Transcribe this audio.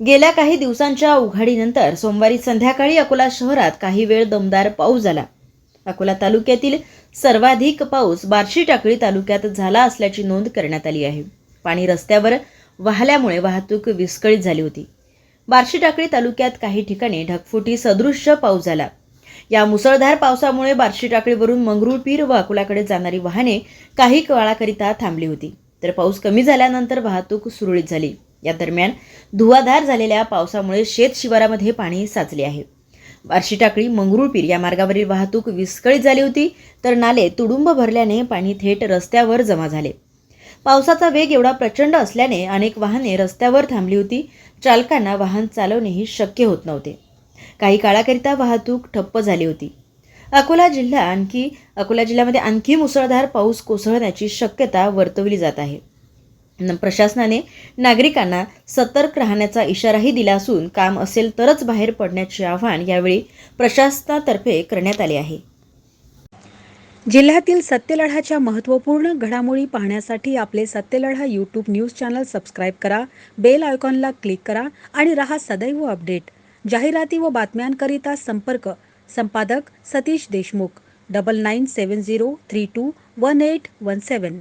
गेल्या काही दिवसांच्या उघाडीनंतर सोमवारी संध्याकाळी अकोला शहरात काही वेळ दमदार पाऊस झाला. अकोला तालुक्यातील सर्वाधिक पाऊस बार्शी टाकळी तालुक्यात झाला असल्याची नोंद करण्यात आली आहे. पाणी रस्त्यावर वाहल्यामुळे वाहतूक विस्कळीत झाली होती. बार्शी टाकळी तालुक्यात काही ठिकाणी ढगफुटी सदृश्य पाऊस झाला. या मुसळधार पावसामुळे बार्शी टाकळीवरून मंगरुळपीर व अकोलाकडे जाणारी वाहने काही काळाकरिता थांबली होती. तर पाऊस कमी झाल्यानंतर वाहतूक सुरळीत झाली. या दरम्यान धुवाधार झालेल्या पावसामुळे शेत शिवारामध्ये पाणी साचले आहे. बार्शी टाकळी मंगरुळपीर या मार्गावरील वाहतूक विस्कळीत झाली होती तर नाले तुडुंब भरल्याने पाणी थेट रस्त्यावर जमा झाले. पावसाचा वेग एवढा प्रचंड असल्याने अनेक वाहने रस्त्यावर थांबली होती चालकांना वाहन चालवणेही शक्य होत नव्हते. काही काळाकरिता वाहतूक ठप्प झाली होती. अकोला जिल्हा आणखी अकोला जिल्ह्यामध्ये आणखी मुसळधार पाऊस कोसळण्याची शक्यता वर्तवली जात आहे. प्रशासनाने नागरिकांना सतर्क राहण्याचा इशाराही दिला असून काम असेल तरच बाहेर पडण्याचे आव्हान यावेळी प्रशासनातर्फे करण्यात आले आहे. जिल्ह्यातील सत्यलढाच्या महत्त्वपूर्ण घडामोडी पाहण्यासाठी आपले Satyaladha YouTube news channel subscribe करा बेल आयकॉनला क्लिक करा आणि रहा सदैव अपडेट जाहिराती व बातम्यांकरिता संपर्क संपादक Satish Deshmukh double nine seven zero three two one eight one seven